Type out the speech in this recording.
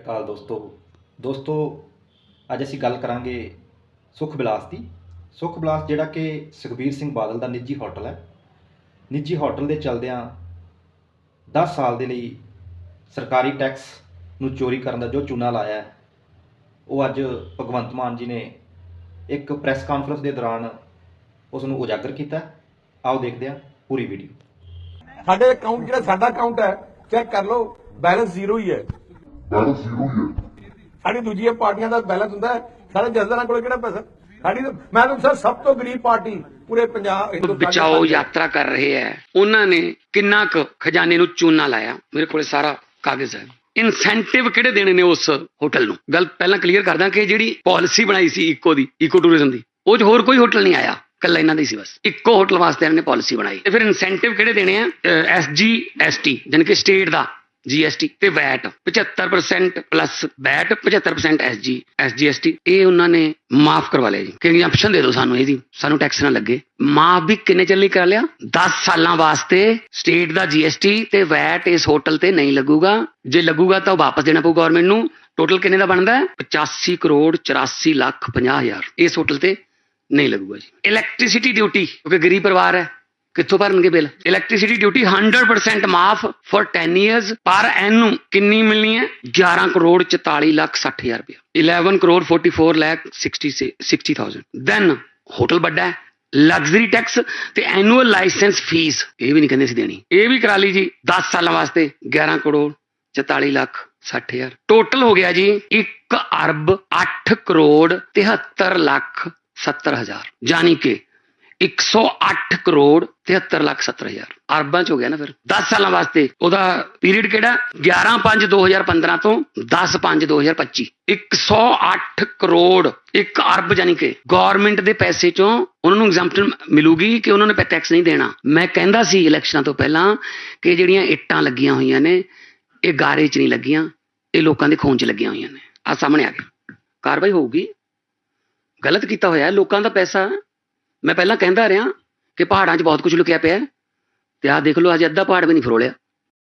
ਅਕਾਲ ਦੋਸਤੋ ਦੋਸਤੋ, ਅੱਜ ਅਸੀਂ ਗੱਲ ਕਰਾਂਗੇ ਸੁਖ ਵਿਲਾਸ ਦੀ। ਸੁਖ ਵਿਲਾਸ ਜਿਹੜਾ ਕਿ ਸੁਖਬੀਰ ਸਿੰਘ ਬਾਦਲ ਦਾ ਨਿੱਜੀ ਹੋਟਲ ਹੈ। ਨਿੱਜੀ ਹੋਟਲ ਦੇ ਚਲਦਿਆਂ 10 ਸਾਲ ਦੇ ਲਈ ਸਰਕਾਰੀ ਟੈਕਸ ਨੂੰ ਚੋਰੀ ਕਰਨ ਦਾ ਜੋ ਚੂਨਾ ਲਾਇਆ ਉਹ ਅੱਜ ਭਗਵੰਤ ਮਾਨ ਜੀ ਨੇ ਇੱਕ ਪ੍ਰੈਸ ਕਾਨਫਰੰਸ ਦੇ ਦੌਰਾਨ ਉਸ ਨੂੰ ਉਜਾਗਰ ਕੀਤਾ ਆਓ ਦੇਖਦੇ ਹਾਂ ਪੂਰੀ ਵੀਡੀਓ। ਸਾਡੇ ਅਕਾਊਂਟ ਜਿਹੜਾ ਸਾਡਾ ਅਕਾਊਂਟ ਹੈ ਚੈੱਕ ਕਰ ਲਓ ਬੈਲੈਂਸ ਜ਼ੀਰੋ ਹੀ ਹੈ। ਬੈਲੈਂਸ ਜ਼ੀਰੋ ਹੀ ਹੈ। ਸਾਡੀ ਦੂਜੀਆਂ ਪਾਰਟੀਆਂ ਦਾ ਬੈਲੈਂਸ ਹੁੰਦਾ ਹੈ। ਸਾਡੇ ਜਸਦਾਰਾਂ ਕੋਲ ਕਿਹੜਾ ਪੈਸਾ? ਸਾਡੀ ਮੈਂ ਤਾਂ ਸਰ ਸਭ ਤੋਂ ਗਰੀਬ ਪਾਰਟੀ ਪੂਰੇ ਪੰਜਾਬ ਹਿੰਦੁਸਤਾਨ ਬਚਾਓ। ਯਾਤਰਾ ਕਰ ਰਹੇ ਹੈ। ਉਹਨਾਂ ਨੇ ਕਿੰਨਾ ਕੁ ਖਜ਼ਾਨੇ ਨੂੰ ਚੂਨਾ ਲਾਇਆ। ਮੇਰੇ ਕੋਲੇ ਸਾਰਾ ਕਾਗਜ਼ ਹੈ। ਇਨਸੈਂਟਿਵ ਕਿਹੜੇ ਦੇਣੇ ਨੇ ਉਸ ਹੋਟਲ ਨੂੰ? ਗੱਲ ਪਹਿਲਾਂ ਕਲੀਅਰ ਕਰਦਾ ਕਿ ਜਿਹੜੀ ਪਾਲਿਸੀ ਬਣਾਈ ਸੀ ਇਕੋ ਦੀ ਇਕੋ ਟੂਰਿਜ਼ਮ ਦੀ ਉਹ 'ਚ ਹੋਰ ਕੋਈ ਹੋਟਲ ਨਹੀਂ ਆਇਆ। ਕੱਲਾ ਇਹਨਾਂ ਦਾ ਹੀ ਸੀ ਬਸ। ਇੱਕੋ ਹੋਟਲ ਵਾਸਤੇ ਇਹਨਾਂ ਨੇ ਪਾਲਿਸੀ ਬਣਾਈ। ਤੇ ਫਿਰ ਇਨਸੈਂਟਿਵ ਕਿਹੜੇ ਦੇਣੇ ਆ? ਐਸਜੀ ਐਸਟੀ ਜਾਣੀ ਕਿ ਸਟੇਟ ਦਾ ਜੀਐਸਟੀ ਤੇ VAT 75% plus VAT 75% S G S G S T ਇਹ ਉਹਨਾਂ ਨੇ ਮਾਫ ਕਰਵਾ ਲਿਆ ਜੀ। ਕਿ ਐਗਜ਼ੈਂਪਸ਼ਨ ਦੇ ਦਿਓ ਸਾਨੂੰ ਇਹਦੀ। ਸਾਨੂੰ ਟੈਕਸ ਨਾ ਲੱਗੇ। ਮਾਫ ਵੀ ਕਿੰਨੇ ਚੱਲੀ ਕਰ ਲਿਆ? 10 ਸਾਲਾਂ ਵਾਸਤੇ ਸਟੇਟ ਦਾ ਜੀਐਸਟੀ ਤੇ ਵੈਟ ਇਸ ਹੋਟਲ ਤੇ ਨਹੀਂ ਲੱਗੂਗਾ। ਜੇ ਲੱਗੂਗਾ ਤਾਂ ਉਹ ਵਾਪਸ ਦੇਣਾ ਪਊ ਗਵਰਨਮੈਂਟ ਨੂੰ। ਟੋਟਲ ਕਿੰਨੇ ਦਾ ਬਣਦਾ ਹੈ? 85 ਕਰੋੜ 84 ਲੱਖ 50 ਹਜ਼ਾਰ। ਇਸ ਹੋਟਲ ਤੇ ਨਹੀਂ ਲੱਗੂਗਾ ਜੀ। ਇਲੈਕਟ੍ਰਿਸਿਟੀ ਡਿਊਟੀ ਕਿਉਂਕਿ ਗਰੀਬ ਪਰਿਵਾਰ ਹੈ। ਕਿੱਥੋਂ ਭਰਨਗੇ ਬਿੱਲ? ਇਲੈਕਟ੍ਰਿਸਿਟੀ ਡਿਊਟੀ 100% ਮਾਫ ਫॉर 10 ਇਅਰਸ ਪਰ ਐਨੂ ਕਿੰਨੀ ਮਿਲਣੀ ਹੈ? 11 ਕਰੋੜ 44 ਲੱਖ 60 ਹਜ਼ਾਰ ਰੁਪਏ 11 ਕਰੋੜ 44 ਲੱਖ 60 60000 ਦੈਨ ਹੋਟਲ ਵੱਡਾ ਹੈ ਲਗਜ਼ਰੀ ਟੈਕਸ ਤੇ ਐਨੂਅਲ ਲਾਇਸੈਂਸ ਫੀਸ ਇਹ ਵੀ ਨਹੀਂ ਕਹਿੰਦੇ ਸੀ ਦੇਣੀ। ਇਹ ਵੀ ਕਰਾ ਲਈ ਜੀ 10 ਸਾਲਾਂ ਵਾਸਤੇ 11 ਕਰੋੜ 44 ਲੱਖ 60 ਹਜ਼ਾਰ। ਟੋਟਲ ਹੋ ਗਿਆ ਜੀ 1 ਅਰਬ 8 ਕਰੋੜ 73 ਲੱਖ 70 ਹਜ਼ਾਰ। ਯਾਨੀ ਕਿ 108 ਕਰੋੜ 73 ਲੱਖ 70 ਹਜ਼ਾਰ। ਅਰਬਾਂ ਚ ਹੋ ਗਿਆ ਨਾ ਫਿਰ। 10 ਸਾਲਾਂ ਵਾਸਤੇ। ਉਹਦਾ ਪੀਰੀਅਡ ਕਿਹੜਾ? 11 5 2015 ਤੋਂ 10 5 2025 108 ਕਰੋੜ 1 ਅਰਬ ਯਾਨੀ ਕਿ ਗਵਰਨਮੈਂਟ ਦੇ ਪੈਸੇ ਚੋਂ ਉਹਨਾਂ ਨੂੰ ਐਗਜ਼ੈਂਪਸ਼ਨ ਮਿਲੂਗੀ ਕਿ ਉਹਨਾਂ ਨੇ ਟੈਕਸ ਨਹੀਂ ਦੇਣਾ। ਮੈਂ ਕਹਿੰਦਾ ਸੀ ਇਲੈਕਸ਼ਨਾਂ ਤੋਂ ਪਹਿਲਾਂ ਕਿ ਜਿਹੜੀਆਂ ਇੱਟਾਂ ਲੱਗੀਆਂ ਹੋਈਆਂ ਨੇ, ਇਹ ਗਾਰੇ 'ਚ ਨਹੀਂ ਲੱਗੀਆਂ, ਇਹ ਲੋਕਾਂ ਦੇ ਖੂਨ 'ਚ ਲੱਗੀਆਂ ਹੋਈਆਂ ਨੇ। ਆ ਸਾਹਮਣੇ ਆ ਗਿਆ ਕਾਰਵਾਈ ਹੋਊਗੀ। ਗਲਤ ਕੀਤਾ ਹੋਇਆ। ਲੋਕਾਂ ਦਾ ਪੈਸਾ ਮੈਂ ਪਹਿਲਾਂ ਕਹਿੰਦਾ ਰਿਹਾ ਕਿ ਪਹਾੜਾਂ 'ਚ ਬਹੁਤ ਕੁਝ ਲੁਕਿਆ ਪਿਆ ਹੈ। ਤੇ ਆਹ ਦੇਖ ਲਓ ਅੱਜ ਅੱਧਾ ਪਹਾੜ ਵੀ ਨਹੀਂ ਫਰੋਲਿਆ।